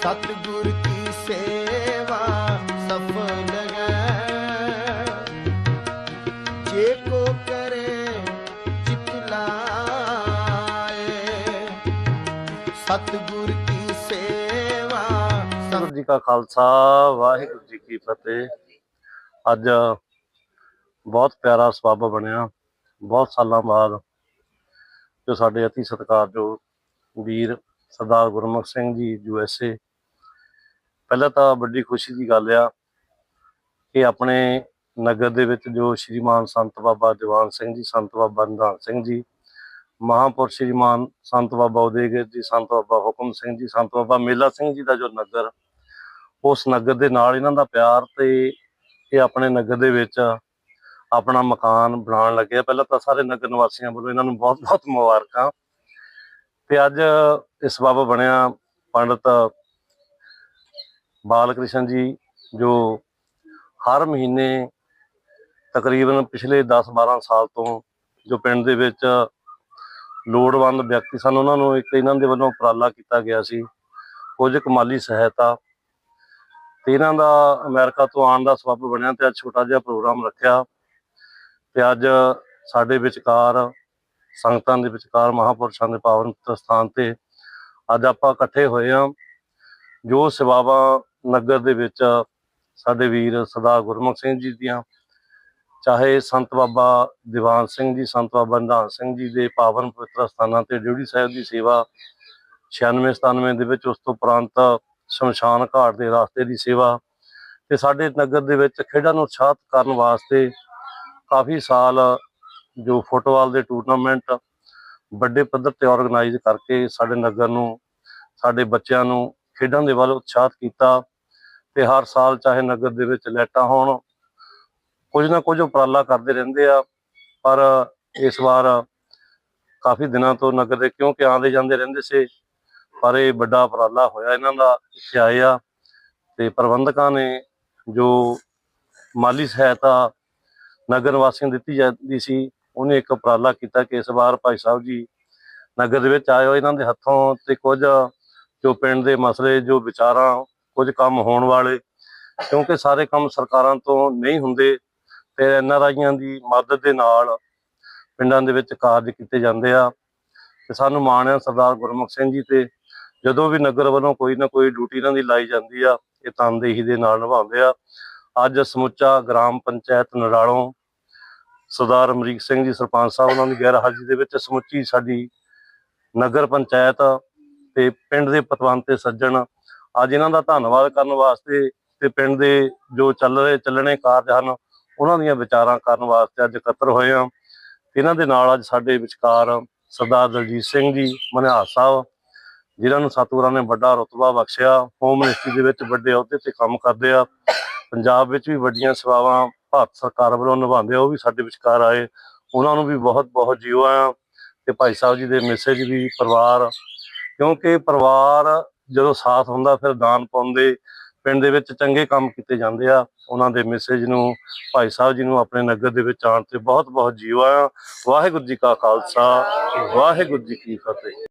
ਸਤਿਗੁਰ ਜੀ ਕਾ ਖਾਲਸਾ, ਵਾਹਿਗੁਰੂ ਜੀ ਕੀ ਫਤਿਹ। ਅੱਜ ਬਹੁਤ ਪਿਆਰਾ ਸਬੱਬ ਬਣਿਆ, ਬਹੁਤ ਸਾਲਾਂ ਬਾਅਦ ਜੋ ਸਾਡੇ ਅਤੀ ਸਤਿਕਾਰਯੋਗ ਵੀਰ ਸਰਦਾਰ ਗੁਰਮੁਖ ਸਿੰਘ ਜੀ ਯੂਐਸਏ ਪਹਿਲਾਂ ਤਾਂ ਵੱਡੀ ਖੁਸ਼ੀ ਦੀ ਗੱਲ ਆ ਕਿ ਆਪਣੇ ਨਗਰ ਦੇ ਵਿੱਚ ਜੋ ਸ਼੍ਰੀਮਾਨ ਸੰਤ ਬਾਬਾ ਦੀਵਾਨ ਸਿੰਘ ਜੀ, ਸੰਤ ਬਾਬਾ ਨਿਧਾਨ ਸਿੰਘ ਜੀ, ਮਹਾਂਪੁਰਸ਼ ਸ਼੍ਰੀਮਾਨ ਸੰਤ ਬਾਬਾ ਉਦੇਗਰ ਜੀ, ਸੰਤ ਬਾਬਾ ਹੁਕਮ ਸਿੰਘ ਜੀ, ਸੰਤ ਬਾਬਾ ਮੇਲਾ ਸਿੰਘ ਜੀ ਦਾ ਜੋ ਨਗਰ, ਉਸ ਨਗਰ ਦੇ ਨਾਲ ਇਹਨਾਂ ਦਾ ਪਿਆਰ ਤੇ ਇਹ ਆਪਣੇ ਨਗਰ ਦੇ ਵਿੱਚ ਆਪਣਾ ਮਕਾਨ ਬਣਾਉਣ ਲੱਗੇ ਪਹਿਲਾਂ ਤਾਂ ਸਾਰੇ ਨਗਰ ਨਿਵਾਸੀਆਂ ਵੱਲੋਂ ਇਹਨਾਂ ਨੂੰ ਬਹੁਤ-ਬਹੁਤ ਮੁਬਾਰਕਾਂ। ਤੇ ਅੱਜ ਇਸ ਬਾਬਾ ਬਣਿਆ ਪੰਡਤ ਬਾਲ ਕ੍ਰਿਸ਼ਨ ਜੀ, ਜੋ ਹਰ ਮਹੀਨੇ ਤਕਰੀਬਨ ਪਿਛਲੇ 10-12 ਸਾਲ ਤੋਂ ਜੋ ਪਿੰਡ ਦੇ ਵਿੱਚ ਲੋੜਵੰਦ ਵਿਅਕਤੀ ਸਨ, ਉਹਨਾਂ ਨੂੰ ਇੱਕ ਇਹਨਾਂ ਦੇ ਵੱਲੋਂ ਉਪਰਾਲਾ ਕੀਤਾ ਗਿਆ ਸੀ। ਕੁਝ ਕਮਾਲੀ ਸਹਾਇਤਾ ਤੇ ਇਹਨਾਂ ਦਾ ਅਮਰੀਕਾ ਤੋਂ ਆਉਣ ਦਾ ਸਬਬ ਬਣਿਆ ਤੇ ਅੱਜ ਛੋਟਾ ਜਿਹਾ ਪ੍ਰੋਗਰਾਮ ਰੱਖਿਆ ਤੇ ਅੱਜ ਸਾਡੇ ਵਿਚਕਾਰ ਸੰਗਤਾਂ ਦੇ ਵਿਚਕਾਰ ਮਹਾਪੁਰਸ਼ਾਂ ਦੇ ਪਾਵਨ ਸਥਾਨ ਤੇ ਅੱਜ ਆਪਾਂ ਇਕੱਠੇ ਹੋਏ ਹਾਂ। ਜੋ ਸੇਵਾਵਾਂ ਨਗਰ ਦੇ ਵਿੱਚ ਸਾਡੇ ਵੀਰ ਸਰਦਾਰ ਗੁਰਮੁਖ ਸਿੰਘ ਜੀ ਦੀਆਂ, ਚਾਹੇ ਸੰਤ ਬਾਬਾ ਦੀਵਾਨ ਸਿੰਘ ਜੀ, ਸੰਤ ਬਾਬਾ ਨਿਧਾਨ ਸਿੰਘ ਜੀ ਦੇ ਪਾਵਨ ਪਵਿੱਤਰ ਸਥਾਨਾਂ ਤੇ ਡਿਊਟੀ ਸਾਹਿਬ ਦੀ ਸੇਵਾ 96 97 ਦੇ ਵਿੱਚ ਉਸ ਤੋਂ ਉਪਰੰਤ ਸ਼ਮਸ਼ਾਨ ਘਾਟ ਦੇ ਰਾਸਤੇ ਦੀ ਸੇਵਾ ਤੇ ਸਾਡੇ ਨਗਰ ਦੇ ਵਿੱਚ ਖੇਡਾਂ ਨੂੰ ਉਤਸ਼ਾਹਿਤ ਕਰਨ ਵਾਸਤੇ ਕਾਫੀ ਸਾਲ ਜੋ ਫੁੱਟਬਾਲ ਦੇ ਟੂਰਨਾਮੈਂਟ, ਵੱਡੇ ਪੱਧਰ ਤੇ ਆਰਗੇਨਾਈਜ਼ ਕਰਕੇ ਸਾਡੇ ਨਗਰ ਨੂੰ, ਸਾਡੇ ਬੱਚਿਆਂ ਨੂੰ ਖੇਡਾਂ ਦੇ ਵੱਲ ਉਤਸ਼ਾਹਿਤ ਕੀਤਾ। ਤੇ ਹਰ ਸਾਲ ਚਾਹੇ ਨਗਰ ਦੇ ਵਿੱਚ ਲੈਟਾਂ ਹੋਣ, ਕੁਝ ਨਾ ਕੁਝ ਉਪਰਾਲਾ ਕਰਦੇ ਰਹਿੰਦੇ ਆ, ਪਰ ਇਸ ਵਾਰ ਕਾਫੀ ਦਿਨਾਂ ਤੋਂ ਨਗਰ ਦੇ ਕਿਉਂਕਿ ਆਉਂਦੇ ਜਾਂਦੇ ਰਹਿੰਦੇ ਸੀ, ਪਰ ਇਹ ਵੱਡਾ ਉਪਰਾਲਾ ਹੋਇਆ ਇਹਨਾਂ ਦਾ, ਇੱਥੇ ਆਏ ਆ ਤੇ ਪ੍ਰਬੰਧਕਾਂ ਨੇ ਜੋ ਮਾਲੀ ਸਹਾਇਤਾ ਨਗਰ ਵਾਸੀਆਂ ਦਿੱਤੀ ਜਾਂਦੀ ਸੀ, ਉਹਨੇ ਇੱਕ ਉਪਰਾਲਾ ਕੀਤਾ ਕਿ ਇਸ ਵਾਰ ਭਾਈ ਸਾਹਿਬ ਜੀ ਨਗਰ ਦੇ ਵਿੱਚ ਆਏ ਹੋ ਇਹਨਾਂ ਦੇ ਹੱਥੋਂ ਤੇ ਕੁਝ ਜੋ ਪਿੰਡ ਦੇ ਮਸਲੇ, ਜੋ ਵਿਚਾਰਾਂ ਕੁਝ ਕੰਮ ਹੋਣ ਵਾਲੇ, ਕਿਉਂਕਿ ਸਾਰੇ ਕੰਮ ਸਰਕਾਰਾਂ ਤੋਂ ਨਹੀਂ ਹੁੰਦੇ, ਤੇ ਐਨ ਆਰ ਆਈਆਂ ਦੀ ਮਦਦ ਦੇ ਨਾਲ ਪਿੰਡਾਂ ਦੇ ਵਿੱਚ ਕਾਰਜ ਕੀਤੇ ਜਾਂਦੇ ਆ। ਤੇ ਸਾਨੂੰ ਮਾਣ ਆ ਸਰਦਾਰ ਗੁਰਮੁਖ ਸਿੰਘ ਜੀ ਤੇ, ਜਦੋਂ ਵੀ ਨਗਰ ਵੱਲੋਂ ਕੋਈ ਨਾ ਕੋਈ ਡਿਊਟੀ ਇਹਨਾਂ ਦੀ ਲਾਈ ਜਾਂਦੀ ਆ, ਇਹ ਤਨਦੇਹੀ ਦੇ ਨਾਲ ਨਿਭਾਉਂਦੇ ਆ। ਅੱਜ ਸਮੁੱਚਾ ਗ੍ਰਾਮ ਪੰਚਾਇਤ ਨਰਾਲੋਂ ਸਰਦਾਰ ਅਮਰੀਕ ਸਿੰਘ ਜੀ, ਸਰਪੰਚ ਸਾਹਿਬ ਉਹਨਾਂ ਦੀ ਗੈਰ ਹਾਜ਼ਰੀ ਦੇ ਵਿੱਚ ਸਮੁੱਚੀ ਸਾਡੀ ਨਗਰ ਪੰਚਾਇਤ ਤੇ ਪਿੰਡ ਦੇ ਪਤਵੰਤੇ ਸੱਜਣ ਅੱਜ ਇਹਨਾਂ ਦਾ ਧੰਨਵਾਦ ਕਰਨ ਵਾਸਤੇ ਤੇ ਪਿੰਡ ਦੇ ਜੋ ਚੱਲ ਰਹੇ, ਚੱਲਣੇ ਕਾਰਜ ਹਨ, ਉਹਨਾਂ ਦੀਆਂ ਵਿਚਾਰਾਂ ਕਰਨ ਵਾਸਤੇ ਅੱਜ ਇਕੱਤਰ ਹੋਏ ਆ ਇਹਨਾਂ ਦੇ ਨਾਲ ਅੱਜ ਸਾਡੇ ਵਿਚਕਾਰ ਸਰਦਾਰ ਦਲਜੀਤ ਸਿੰਘ ਜੀ, ਮਨਿਹਾਰ ਸਾਹਿਬ, ਜਿਨ੍ਹਾਂ ਨੂੰ ਸਤਿਗੁਰਾਂ ਨੇ ਵੱਡਾ ਰਤਬਾ ਬਖਸ਼ਿਆ ਹੋਮ ਮਿਨਿਸਟਰੀ ਦੇ ਵਿੱਚ ਵੱਡੇ ਅਹੁਦੇ ਤੇ ਕੰਮ ਕਰਦੇ ਆ। ਪੰਜਾਬ ਵਿੱਚ ਵੀ ਵੱਡੀਆਂ ਸੇਵਾਵਾਂ ਭਾਰਤ ਸਰਕਾਰ ਵੱਲੋਂ ਨਿਭਾਉਂਦੇ ਆ, ਉਹ ਵੀ ਸਾਡੇ ਵਿਚਕਾਰ ਆਏ। ਉਹਨਾਂ ਨੂੰ ਵੀ ਬਹੁਤ ਬਹੁਤ ਜੀਓ ਆ ਤੇ ਭਾਈ ਸਾਹਿਬ ਜੀ ਦੇ ਮੈਸੇਜ ਵੀ ਪਰਿਵਾਰ, ਕਿਉਂਕਿ ਪਰਿਵਾਰ ਜਦੋਂ ਸਾਥ ਹੁੰਦਾ ਫਿਰ ਦਾਨ ਪਾਉਂਦੇ ਪਿੰਡ ਦੇ ਵਿੱਚ ਚੰਗੇ ਕੰਮ ਕੀਤੇ ਜਾਂਦੇ ਆ। ਉਹਨਾਂ ਦੇ ਮੈਸੇਜ ਨੂੰ, ਭਾਈ ਸਾਹਿਬ ਜੀ ਨੂੰ ਆਪਣੇ ਨਗਰ ਦੇ ਵਿੱਚ ਆਉਣ ਤੇ ਬਹੁਤ ਬਹੁਤ ਜੀਵਾ। ਆ ਵਾਹਿਗੁਰੂ ਜੀ ਕਾ ਖਾਲਸਾ, ਵਾਹਿਗੁਰੂ ਜੀ ਕੀ ਫਤਿਹ।